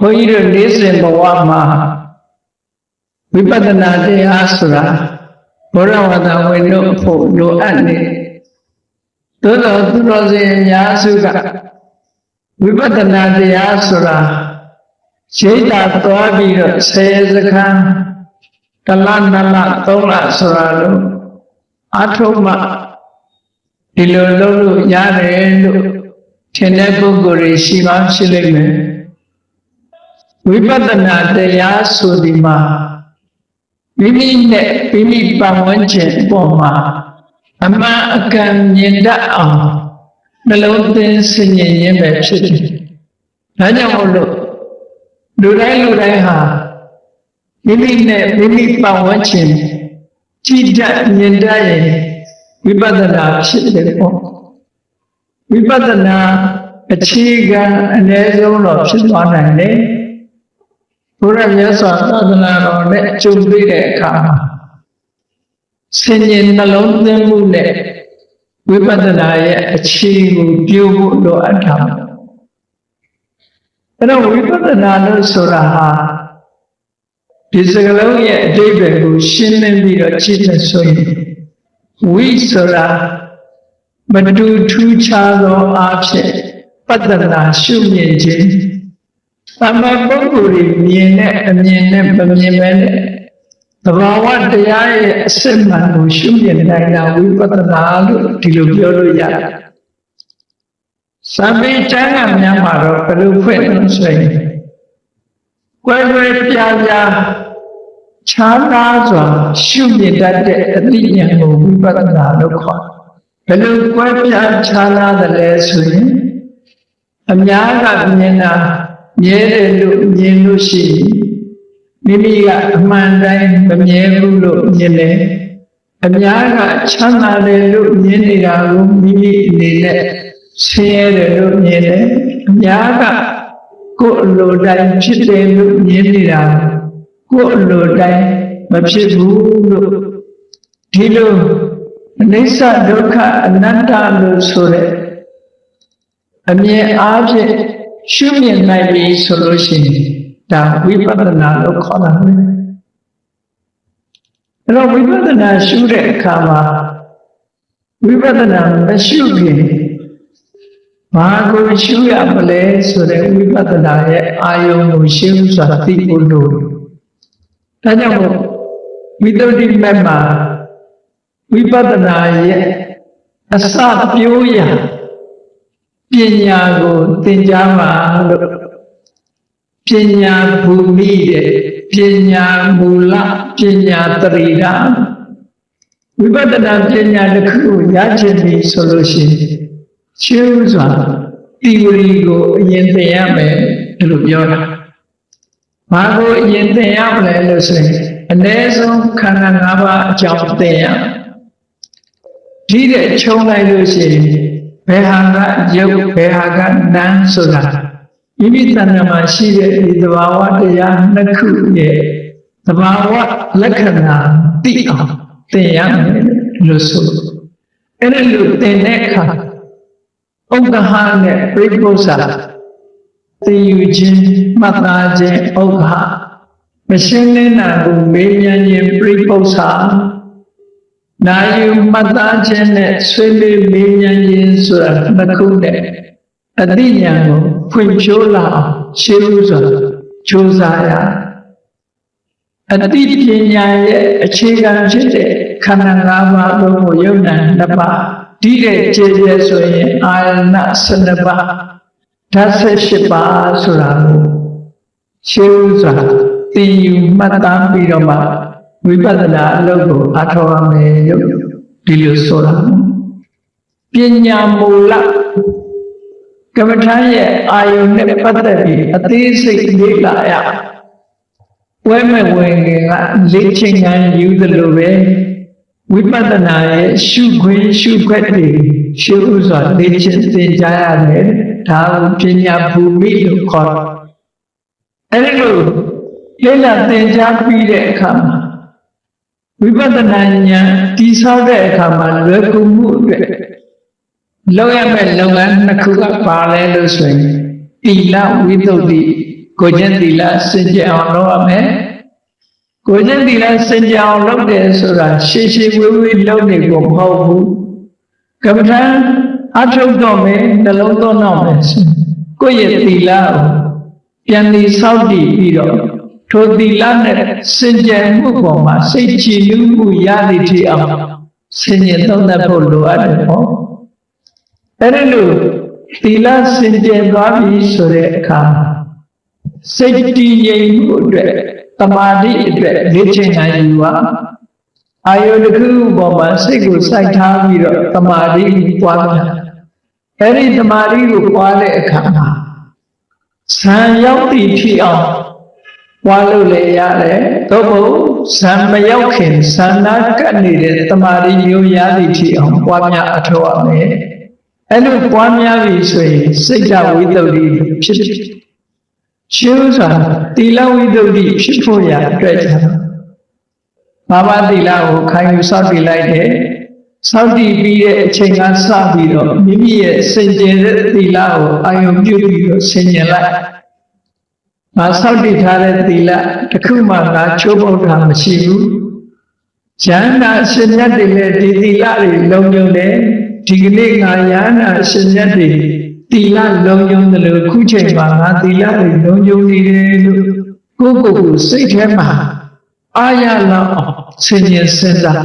ဘုန်းကြီးတို့နေ့စဉ်ဘဝမှာဝိပဿနာတရားဆိုတာဘုရားဝါဒဝင်တို့ဖို့လိုအပ်နေသို့တော်သူတော်စင်အများစုကဝိပဿနာတရားဆိုတာရှိတာသွားပြီးတော့ဆယ်စခန်းတစ်လနှစ်လသုံးလဆိုတာလို့အထုံးမှဒီလိုလုပ်လို့ရတယ်လို့ထင်တဲ့ပုဂ္ဂိုလ်တွေရှိမှရှိလိမ့်မယ် ဝိပဿနာတရားဆိုဒီမှာမိမိနဲ့မိမိပတ်ဝန်းကျင်အပေါ်မှာအမှန်အကန်မြင်တတ်အောင်နှလုံးသွင်းဆင်ញင်ရင်းပဲဖြစ်တယ်။ဒါကြောင့်မို့လို့လူတိုင်းလူတိုင်းဟာမိမိနဲ့မိမိပတ်ဝန်းကျင်ကြည်တတ်မြင်တတ်ရင်ဝိပဿနာဖြစ်တယ်ပေါ့။ဝိပဿနာအခြေခံအ ਨੇ ဆုံးတော့ဖြစ်သွားနိုင်တယ်။ ဘုရားမြတ်စွာသာသနာတော်နဲ့ကြုံတွေ့တဲ့အခါမှာဆင်ញင်နှလုံးသွင်းမှုနဲ့ဝိပဿနာရဲ့အခြေကိုပြို့ဖို့လိုအပ်တာအဲ့တော့ဝိပဿနာလို့ဆိုတာဟာဒီစကားလုံးရဲ့အဓိပ္ပာယ်ကိုရှင်းလင်းပြီးတော့ကြည့်တဲ့ဆိုရင်ဝိဆိုတာမတူထူးခြားသောအားဖြင့်ပတ္တနာရှုမြင်ခြင်း သမပုဂ္ဂိုလ်တွေမြင်တဲ့အမြင်နဲ့မမြင်ပဲနဲ့သဘာဝတရားရဲ့အစစ်မှန်ကိုရှုမြင်နိုင်တာဝိပဿနာလို့ဒီလိုပြောလို့ရတယ်။သဗ္ဗေကျမ်းဂန်များမှာတော့ဘယ်လိုဖွင့်လို့ဆိုရင်ကွယ်ကွယ်ပြားပြားခြားနာစွာရှုမြင်တတ်တဲ့အသိဉာဏ်ကိုဝိပဿနာလို့ခေါ်တယ်။ဘယ်လိုကွယ်ပြားခြားနာတယ်လဲဆိုရင်အများကမြင်တာ မြဲတယ်လို့မြင်လို့ရှိရင်မိမိကအမှန်တိုင်းမမြဲဘူးလို့မြင်တယ်အများကချမ်းသာတယ်လို့မြင်နေတာကိုမိမိအနေနဲ့ဆင်းရဲတယ်လို့မြင်တယ်အများကကိုယ်အလိုတိုင်းဖြစ်တယ်လို့မြင်နေတာကိုယ်အလိုတိုင်းမဖြစ်ဘူးလို့ဒီလိုအနိစ္စဒုက္ခအနတ္တလို့ဆိုတဲ့အမြင်အားဖြင့် ရှုမြင်နိုင်ပြီဆိုလို့ရှိရင်ဒါဝိပဿနာလို့ခေါ်တာပဲအဲ့တော့ဝိပဿနာရှုတဲ့အခါမှာဝိပဿနာမရှုခင်ဘာကိုရှုရမလဲဆိုတဲ့ဝိပဿနာရဲ့အာယုံကိုရှင်းစွာသိဖို့လိုတယ်ဒါကြောင့်မို့ဝိတ္တုတိမက်မှာဝိပဿနာရဲ့အစပြိုးရာ ပညာကိုသင်ကြားမှာလို့ပညာဘူမိတဲ့ပညာမူလပညာတရိယာဝိပဿနာပညာတစ်ခုကိုရချင်ပြီဆိုလို့ရှိရင်ရှင်းဥစွာတီဝရီကိုအရင်သင်ရမယ်လို့ပြောတာဘာကိုအရင်သင်ရမလဲလို့ဆိုရင်အ ਨੇ ဆုံးခန္ဓာ၅ပါးအကြောင်းသင်ရဒီတဲ့ခြုံလိုက်လို့ရှိရင် ဘယ်ဟာကယုတ်ဘယ်ဟာကနာမ်ဆိုတာမိမိတဏ္ဍာမှာရှိတဲ့ဒီသဘာဝတရားနှစ်ခုရဲ့သဘာဝလက္ခဏာသိအောင်သင်ရမယ်လို့ဆိုအဲ့ဒါလို့သင်တဲ့အခါဥက္ကဟနဲ့ပြိပု္ပ္ပာသိယူခြင်းမှတ်သားခြင်းဥက္ကဟမရှင်းလင်းတာကိုမေးမြန်းခြင်းပြိပု္ပ္ပာ နာယူမှတ်သားခြင်းနဲ့ဆွေးနွေးမေးမြန်းခြင်းဆိုတာနှစ်ခုနဲ့အသိဉာဏ်ကိုဖွင့်ဖြိုးလာအောင်ရှင်းလို့ဆိုတာကြိုးစားရအသိပညာရဲ့အခြေခံဖြစ်တဲ့ခန္ဓာ၅ပါးလုံးကိုယုံနာနှစ်ပါးဒီတဲ့ခြေခြေဆိုရင်အာရဏ12ပါးဓာတ်18ပါးဆိုတာကိုရှင်းစွာသိယူမှတ်သားပြီးတော့မှ ဝိပဿနာအလုပ်ကိုအထောက်အမယ်လို့ဒီလိုဆိုတာပညာမူလကမ္မထာရဲ့အာယုန်နဲ့ပတ်သက်ပြီးအသေးစိတ်လေ့လာရဝဲမဲ့ဝင်ငယ်ကလေ့ကျင့်ခံယူသလိုပဲဝိပဿနာရဲ့ရှုခွင့်ရှုခွက်တွေရှုဥစွာလေ့ကျင့်သင်ကြားရတယ်ဒါကိုပညာဘူမိလို့ခေါ်တယ်အဲဒီလိုလေ့လာသင်ကြားပြီးတဲ့အခါမှာ ဝိပဿနာဉာဏ်တည်ဆောက်တဲ့အခါမှာလွယ်ကူမှုအတွက်လောက်ရမဲ့လုပ်ငန်းနှစ်ခုကပါလဲလို့ဆိုရင်တိလဝိသုဒ္ဓိကိုချင်းသီလစင်ကြယ်အောင်လုပ်ရမယ်ကိုချင်းသီလစင်ကြယ်အောင်လုပ်တယ်ဆိုတာရှေးရှေးဝေးဝေးလုပ်နေကိုမဟုတ်ဘူးကမ္မထံအထုတ်တော့မယ်နှလုံးသွင်းတော့မယ်ဆိုကိုယ့်ရဲ့သီလကိုပြန်ပြီးစောင့်တည်ပြီးတော့ ထိုသီလနဲ့စင်ကြယ်မှုပေါ်မှာစိတ်ကြည်နူးမှုရသည့်ထိအောင်ဆင်ញင်သုံးသပ်ဖို့လိုအပ်တယ်ပေါ့အဲ့ဒါလို့သီလစင်ကြယ်သွားပြီဆိုတဲ့အခါစိတ်တည်ငြိမ်မှုအတွက်တမာတိအတွက်လေ့ကျင့်နိုင်ယူပါအာယုတစ်ခုပေါ်မှာစိတ်ကိုစိုက်ထားပြီးတော့တမာတိကိုပွားများအဲ့ဒီတမာတိကိုပွားတဲ့အခါမှာဇံရောက်တည်ဖြစ်အောင် ပွားလို့လည်းရတယ်သို့မဟုတ်ဇံမရောက်ခင်ဇံနာကပ်နေတဲ့တမာတိမျိုးရသည်ဖြစ်အောင်ပွားများအထောက်အမယ်အဲ့လိုပွားများပြီဆိုရင်စိတ်ဓာတ်ဝိတ္တုဖြစ်တယ်ရှုစွာတိလဝိတ္တုဖြစ်ဖို့ရအတွက်ကြောင့်ဘာဝတိလကိုခံယူစောင့်တည်လိုက်တယ်စောင့်တည်ပြီးတဲ့အချိန်ကစပြီးတော့မိမိရဲ့စင်ကြယ်တဲ့တိလကိုအာယုံပြုပြီးတော့ဆင်ញင်လိုက် ငါစောင့်တည်ထားတဲ့တိလတစ်ခုမှငါချိုးပေါက်တာမရှိဘူးဉာဏ်နာရှင်မြတ်တွေလည်းဒီတိလတွေလုံးလုံးတယ်ဒီကနေ့ငါယန္နာရှင်မြတ်တွေတိလလုံးယုံတယ်လို့ခုချိန်မှာငါတိလတွေလုံးယုံနေတယ်လို့ကိုယ့်ကိုယ်ကိုစိတ်ထဲမှာအာရလောက်အောင်ဆင်ញင်စဉ်းစား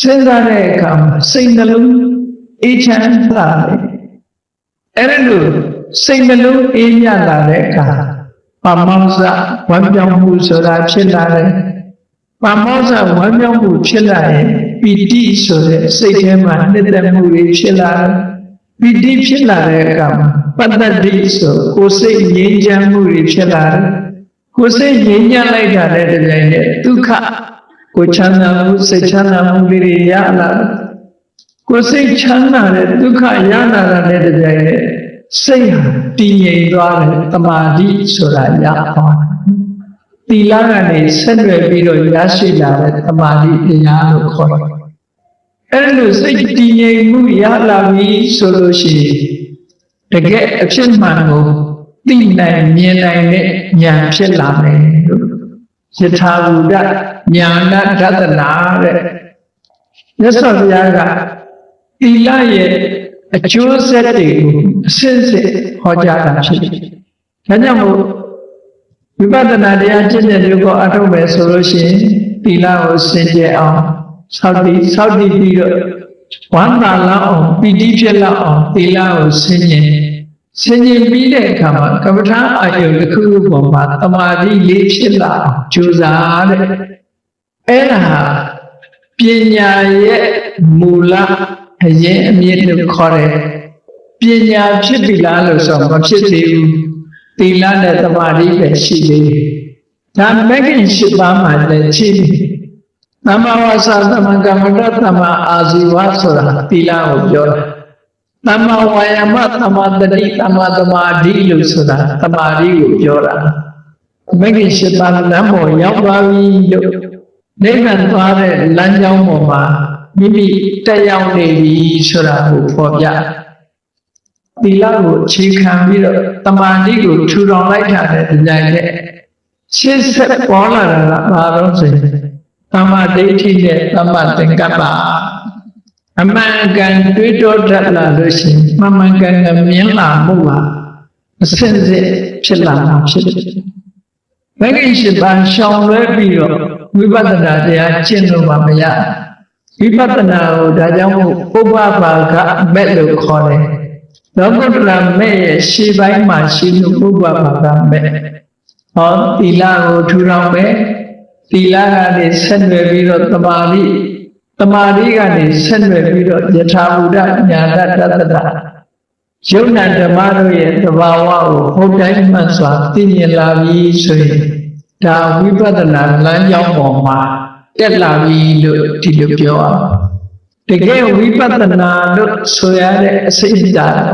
စဉ်းစားတဲ့အခါမှာစိတ်နှလုံးအေးချမ်းသာတယ်အဲ့ဒါလို့စိတ်နှလုံးအေးမြလာတဲ့အခါ ပမောဇဝမ်းပြောင်းမှုဆိုတာဖြစ်လာတယ်ပမောဇဝမ်းမြောက်မှုဖြစ်လာရင်ပီတိဆိုတဲ့စိတ်ထဲမှာနှစ်သက်မှုတွေဖြစ်လာတယ်ပီတိဖြစ်လာတဲ့အခါမှာပတ္တတိဆိုကိုယ်စိတ်ငြိမ်းချမ်းမှုတွေဖြစ်လာတယ်ကိုယ်စိတ်ငြိမ်းချမ်းလိုက်တာတဲ့တပြိုင်နက်ဒုက္ခကိုချမ်းသာမှုစိတ်ချမ်းသာမှုတွေရလာတယ်ကိုယ်စိတ်ချမ်းသာတဲ့ဒုက္ခရလာတာတဲ့တပြိုင်နက် စိတ်ဟာတည်ငြိမ်သွားတယ်တမာတိဆိုတာရသွားတယ်သီလကနေဆက်နွယ်ပြီးတော့ရရှိလာတဲ့တမာတိတရားလို့ခေါ်တယ်။အဲ့လိုစိတ်တည်ငြိမ်မှုရလာပြီဆိုလို့ရှိရင်တကယ်အဖြစ်မှန်ကိုသိနိုင်မြင်နိုင်တဲ့ဉာဏ်ဖြစ်လာမယ်လို့ယထာဘူဒညာနာဒသနာတဲ့မြတ်စွာဘုရားကသီလရဲ့ အကျိုးဆက်တွေကိုအစစ်စစ်ဟောကြားတာဖြစ်တယ်။ဒါကြောင့်မို့ဝိပဿနာတရားကျင့်တဲ့လူကအထုတ်မယ်ဆိုလို့ရှိရင်သီလကိုစင်ကြယ်အောင်စောင့်တည်စောင့်တည်ပြီးတော့ဝမ်းသာလောက်အောင်ပီတိဖြစ်လောက်အောင်သီလကိုစင်ကြယ်စင်ကြယ်ပြီးတဲ့အခါမှာကမ္မထာအာယုတစ်ခုခုပေါ်မှာတမာတိလေးဖြစ်လာအောင်ကြိုးစားတဲ့အဲ့ဒါပညာရဲ့မူလ အရင်အမြင့်လို့ခေါ်တယ်ပညာဖြစ်ပြီလားလို့ဆိုတော့မဖြစ်သေးဘူးသီလနဲ့သမာဓိပဲရှိသေးတယ်။ဒါမဂ္ဂင်၈ပါးမှလည်းရှိတယ်။သမ္မာဝါစာသမ္မာကမ္မတသမ္မာအာဇီဝဆိုတာသီလကိုပြောတာ။သမ္မာဝါယာမသမ္မာတတိသမ္မာသမာဓိလို့ဆိုတာသမာဓိကိုပြောတာ။မဂ္ဂင်၈ပါးလမ်းပေါ်ရောက်သွားပြီလို့နိဗ္ဗာန်သွားတဲ့လမ်းကြောင်းပေါ်မှာ မိမိတက်ရောက်နေပြီဆိုတာကိုဖော်ပြတယ်သီလကိုအခြေခံပြီးတော့တမာတိကိုထူထောင်လိုက်တာတဲ့ဒီတိုင်းနဲ့ရှင်းဆက်ပေါ်လာတာကဘာလို့ဆိုရင်တမာဒိဋ္ဌိနဲ့တမာသင်္ကပ္ပအမှန်ကန်တွေးတောတတ်လာလို့ရှိရင်မမှန်ကန်ကမြင်လာမှုပါအစင်စစ်ဖြစ်လာတာဖြစ်တယ်။မဂ္ဂင်ရှိပါရှောင်လွဲပြီးတော့ဝိပဿနာတရားကျင့်လို့မှမရ ဝိပဿနာကိုဒါကြောင့်မို့ပုပ္ပဘာကမဲ့လို့ခေါ်တယ်။လောကုတ္တရာမဲ့ရဲ့ရှေးပိုင်းမှာရှိလို့ပုပ္ပဘာကမဲ့ဟောသီလကိုထူထောင်မဲ့သီလကနေဆက်နွယ်ပြီးတော့တမာတိတမာတိကနေဆက်နွယ်ပြီးတော့ယထာဘုဒ္ဓညာတတတ္တယုံနာဓမ္မတို့ရဲ့သဘာဝကိုဟုတ်တိုင်းမှန်စွာသိမြင်လာပြီဆိုရင်ဒါဝိပဿနာလမ်းကြောင်းပေါ်မှာ တက်လာပြီလို့ဒီလိုပြောအောင်တကယ်ဝိပဿနာလို့ဆိုရတဲ့အစိတ်ဓာတ်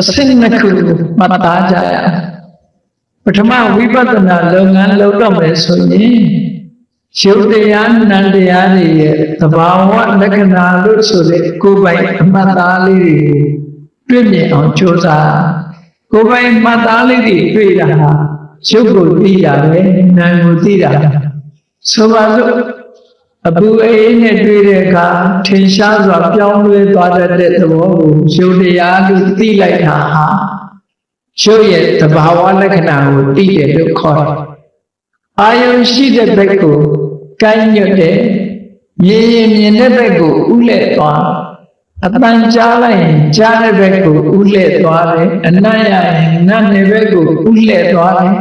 အစိတ်နှစ်ခုမှတ်သားကြရပထမဝိပဿနာလုပ်ငန်းလုပ်တော့မယ်ဆိုရင်ရုပ်တရားနံတရားတွေရဲ့သဘာဝလက္ခဏာလို့ဆိုတဲ့ကိုယ်ပိုင်အမှတ်သားလေးတွေကိုတွေ့မြင်အောင်ကြိုးစားကိုယ်ပိုင်မှတ်သားလေးတွေတွေ့တာဟာရုပ်ကိုသိတာပဲနာမ်ကိုသိတာ ဆိုပါစို့အပူအေးနဲ့တွေ့တဲ့အခါထင်ရှားစွာပြောင်းလဲသွားတတ်တဲ့သဘောကိုရုပ်တရားလို့သိလိုက်တာဟာရုပ်ရဲ့သဘာဝလက္ခဏာကိုသိတယ်လို့ခေါ်တယ်အာယုံရှိတဲ့ဘက်ကိုကိုင်းညွတ်တဲ့မြင်ရင်မြင်တဲ့ဘက်ကိုဥလဲ့သွားအတန်ကြားလိုက်ရင်ကြားတဲ့ဘက်ကိုဥလဲ့သွားတယ်အနတ်ရရင်နတ်တဲ့ဘက်ကိုဥလဲ့သွားတယ်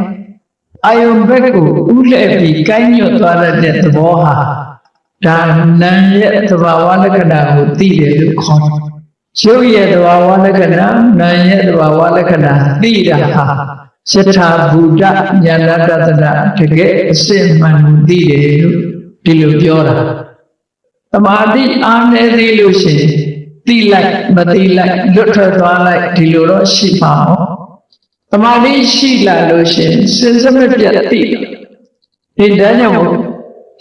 အာယုံဘက်ကိုဥလဲ့ပြီးကိုင်းညွတ်သွားတဲ့သဘောဟာဒါနံရဲ့သဘာဝလက္ခဏာကိုသိတယ်လို့ခေါ်တယ်ရုပ်ရဲ့သဘာဝလက္ခဏာနာမ်ရဲ့သဘာဝလက္ခဏာသိတာဟာစထာဘူတဉာဏတတနာတကယ်အစစ်မှန်သိတယ်လို့ဒီလိုပြောတာသမာဓိအားနည်းသေးလို့ရှိရင်သိလိုက်မသိလိုက်လွတ်ထွက်သွားလိုက်ဒီလိုတော့ရှိပါမော သမာဓိရှိလာလို့ရှိရင်စဉ်စမပြတ်သိတယ်ဒီဒါကြောင့်မို့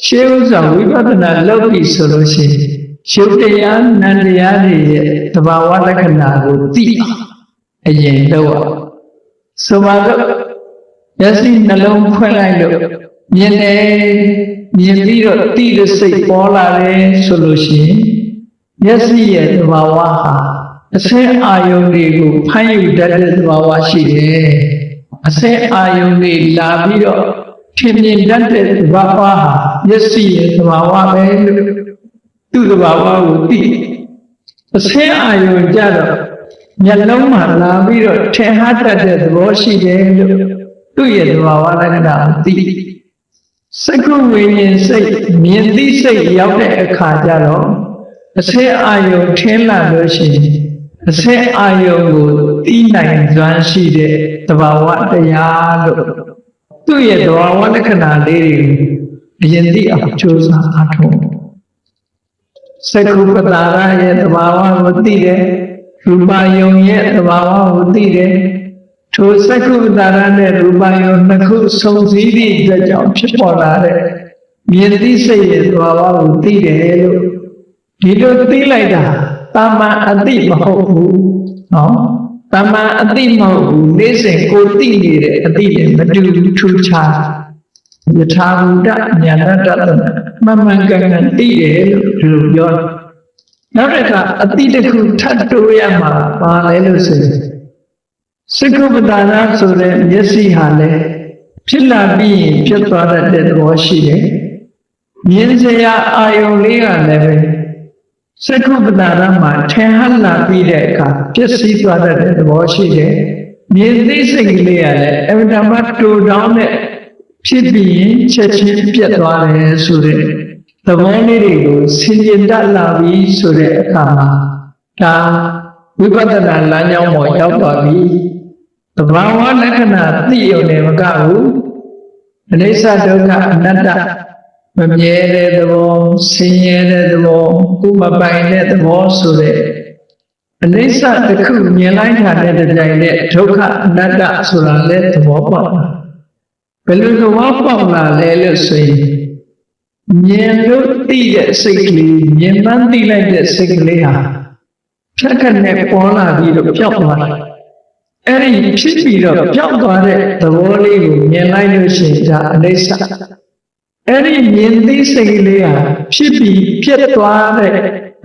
ရှေးဥစွာဝိပဿနာလုပ်ပြီဆိုလို့ရှိရင်ရှုပ်တရားနန္တရားတွေရဲ့သဘာဝလက္ခဏာကိုသိအောင်အရင်တော့အောင်ဆိုပါတော့မျက်စိနှလုံးဖွင့်လိုက်လို့မြင်တယ်မြင်ပြီးတော့သိတဲ့စိတ်ပေါ်လာတယ်ဆိုလို့ရှိရင်မျက်စိရဲ့သဘာဝဟာ အစင်းအာယုန်တွေကိုဖမ်းယူတတ်တဲ့သဘာဝရှိတယ်အစင်းအာယုန်တွေလာပြီးတော့ထင်မြင်တတ်တဲ့သဘာဝဟာမျက်စိရဲ့သဘာဝပဲလို့သူ့သဘာဝကိုသိအစင်းအာယုန်ကြတော့မျက်လုံးမှာလာပြီးတော့ထင်ဟတတ်တဲ့သဘောရှိတယ်လို့သူ့ရဲ့သဘာဝလက္ခဏာကိုသိစကုဝိညာဉ်စိတ်မြင်သိစိတ်ရောက်တဲ့အခါကျတော့အစင်းအာယုန်ထင်းလာလို့ရှိရင် အစင်းအာယုန်ကိုသိနိုင်စွမ်းရှိတဲ့သဘာဝတရားလို့သူ့ရဲ့သဘာဝလက္ခဏာလေးတွေကိုအရင်သိအောင်ကြိုးစားအားထုတ်စကုပ္ပတာရရဲ့သဘာဝကိုသိတယ်ရူပယုံရဲ့သဘာဝကိုသိတယ်ထိုစကုပ္ပတာရနဲ့ရူပယုံနှစ်ခုစုံစည်းသည့်အတွက်ကြောင့်ဖြစ်ပေါ်လာတဲ့မြင်သိစိတ်ရဲ့သဘာဝကိုသိတယ်လို့ဒီလိုသိလိုက်တာ တာမန်အတိမဟုတ်ဘူးနော်တာမန်အတိမဟုတ်ဘူးနေ့စဉ်ကိုသိနေတဲ့အတိနဲ့မတူထူးခြားယထာဘူတညာဏတတမမှန်ကန်ကန်သိတယ်လို့ဒီလိုပြောတယ်နောက်တစ်ခါအတိတစ်ခုထပ်တိုးရမှာပါလဲလို့ဆိုရင်စကုပ္ပတာနာဆိုတဲ့မျက်စိဟာလည်းဖြစ်လာပြီးရင်ဖြစ်သွားတတ်တဲ့သဘောရှိတယ်မြင်စရာအာယုံလေးကလည်းပဲ စကုပ္ပတာနာမှာထင်ဟလာပြီးတဲ့အခါပြည့်စည်သွားတတ်တဲ့သဘောရှိတယ်မြင်သိစိတ်ကလေးကလည်းအမှန်တမ်းတူတောင်းတဲ့ဖြစ်ပြီးရင်ချက်ချင်းပြတ်သွားတယ်ဆိုတဲ့သဘောလေးတွေကိုဆင်ခြင်တတ်လာပြီဆိုတဲ့အခါမှာဒါဝိပဿနာလမ်းကြောင်းပေါ်ရောက်သွားပြီသဘာဝလက္ခဏာသိရုံနဲ့မကဘူးအနိစ္စဒုက္ခအနတ္တ မမြဲတဲ့သဘောဆင်းရဲတဲ့သဘောကိုမပိုင်တဲ့သဘောဆိုတဲ့အနိစ္စတစ်ခုမြင်လိုက်တာနဲ့တပြိုင်နက်ဒုက္ခအနတ္တဆိုတာလည်းသဘောပေါက်ဘယ်လိုသဘောပေါက်လာလဲလို့ဆိုရင်မြင်လို့သိတဲ့စိတ်ကလေးမြင်မှန်းသိလိုက်တဲ့စိတ်ကလေးဟာဖြတ်ခနဲ့ပေါ်လာပြီးတော့ပျောက်သွားတယ်အဲ့ဒီဖြစ်ပြီးတော့ပျောက်သွားတဲ့သဘောလေးကိုမြင်လိုက်လို့ရှိရင်ဒါအနိစ္စ အဲ့ဒီမြင်သိစိတ်ကလေးဟာဖြစ်ပြီးပြတ်သွားတဲ့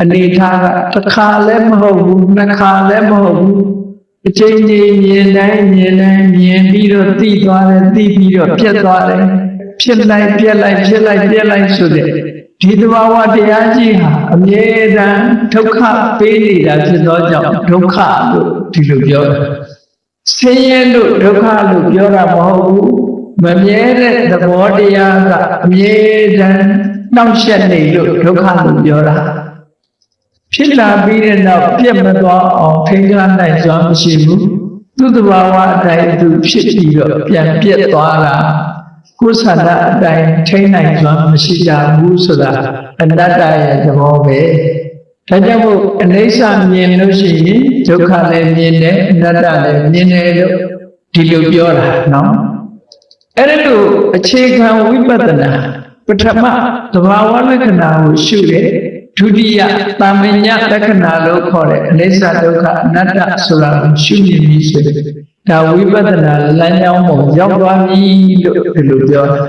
အနေထားကတစ်ခါလည်းမဟုတ်ဘူးနှစ်ခါလည်းမဟုတ်ဘူးအချိန်ကြီးမြင်တိုင်းမြင်တိုင်းမြင်ပြီးတော့သိသွားတယ်သိပြီးတော့ပြတ်သွားတယ်ဖြစ်လိုက်ပြက်လိုက်ဖြစ်လိုက်ပြက်လိုက်ဆိုတဲ့ဒီသဘာဝတရားကြီးဟာအမြဲတမ်းဒုက္ခပေးနေတာဖြစ်သောကြောင့်ဒုက္ခလို့ဒီလိုပြောတယ်ဆင်းရဲလို့ဒုက္ခလို့ပြောတာမဟုတ်ဘူး မမြဲတဲ့သဘောတရားကအမြဲတမ်းနှောင့်ယှက်နေလို့ဒုက္ခလို့ပြောတာဖြစ်လာပြီးတဲ့နောက်ပြတ်မသွားအောင်ထိန်းထားနိုင်စွမ်းမရှိဘူးသူ့သဘာဝအတိုင်းသူဖြစ်ပြီးတော့ပြန်ပြတ်သွားတာကိုယ်ဆန္ဒအတိုင်းထိန်းနိုင်စွမ်းမရှိကြဘူးဆိုတာအနတ္တရဲ့သဘောပဲဒါကြောင့်မို့အနိစ္စမြင်လို့ရှိရင်ဒုက္ခလည်းမြင်တယ်အနတ္တလည်းမြင်တယ်လို့ဒီလိုပြောတာနော် အဲ့ဒါလို့အခြေခံဝိပဿနာပထမသဘာဝလက္ခဏာကိုရှုတယ်ဒုတိယတာမညလက္ခဏာလို့ခေါ်တဲ့အနိစ္စဒုက္ခအနတ္တဆိုတာကိုရှုမြင်ပြီးဆိုဒါဝိပဿနာလမ်းကြောင်းပေါ်ရောက်သွားပြီလို့ဒီလိုပြောတာ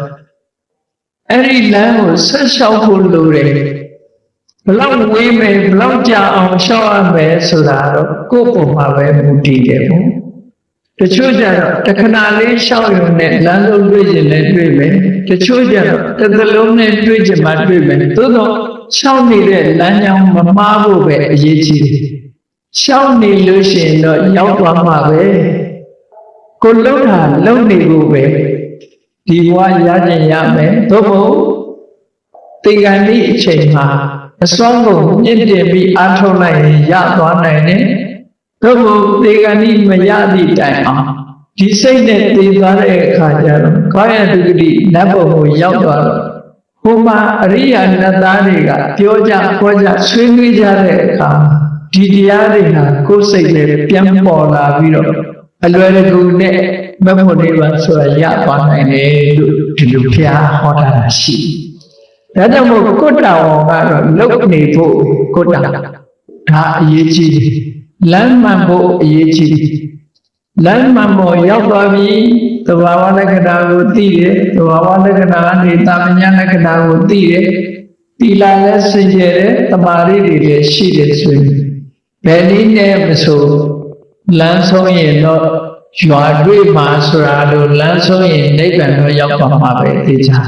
အဲ့ဒီလမ်းကိုဆက်လျှောက်ဖို့လိုတယ်ဘလောက်ဝေးမယ်ဘလောက်ကြာအောင်လျှောက်ရမယ်ဆိုတာတော့ကိုယ့်ပုံမှာပဲမူတည်တယ်ပေါ့ တချို့ကျတော့တခဏလေးလျှောက်ရုံနဲ့လမ်းလုံးတွေ့ရင်လည်းတွေ့မယ်တချို့ကျတော့တစ်သလုံးနဲ့တွေ့ချင်မှတွေ့မယ်သို့တော့လျှောက်နေတဲ့လမ်းကြောင်းမမှားဖို့ပဲအရေးကြီးတယ်ရှောက်နေလို့ရှိရင်တော့ရောက်သွားမှာပဲကိုလှုပ်တာလှုပ်နေဖို့ပဲဒီဘဝရကြင်ရမယ်သို့မဟုတ်တေဂန်ဒီအချိန်မှာအစွမ်းကုန်မြင့်တင်ပြီးအားထုတ်လိုက်ရင်ရသွားနိုင်တယ် သို့မဟုတ်တေဂန်ဒီမရသည့်တိုင်အောင်ဒီစိတ်နဲ့တည်သွားတဲ့အခါကျတော့ကာယတုဂတိနတ်ဘုံကိုရောက်သွားတော့ဟိုမှာအရိယာနတ်သားတွေကပြောကြပြောကြဆွေးနွေးကြတဲ့အခါဒီတရားတွေဟာကိုယ်စိတ်နဲ့ပြန်ပေါ်လာပြီးတော့အလွယ်တကူနဲ့မဖို့နေပါဆိုတာရသွားနိုင်တယ်လို့ဒီလိုဖျားဟောတာရှိတယ်ဒါကြောင့်မို့ကုတ္တဝံကတော့လုတ်နေဖို့ကုတ္တဒါအရေးကြီးတယ် လမ်းမှန်ဖို့အရေးကြီးတယ်လမ်းမှန်ဖို့ရောက်သွားပြီသဘာဝလက္ခဏာကိုသိတယ်သဘာဝလက္ခဏာကနေတာမညာလက္ခဏာကိုသိတယ်တီလာလည်းစင်ကြယ်တယ်တမာရီတွေလည်းရှိတယ်ဆိုရင်ဘယ်နည်းနဲ့မဆိုလမ်းဆုံးရင်တော့ရွာတွေ့မှာဆိုတာလို့လမ်းဆုံးရင်နိဗ္ဗာန်တော့ရောက်သွားမှာပဲသိကြတယ်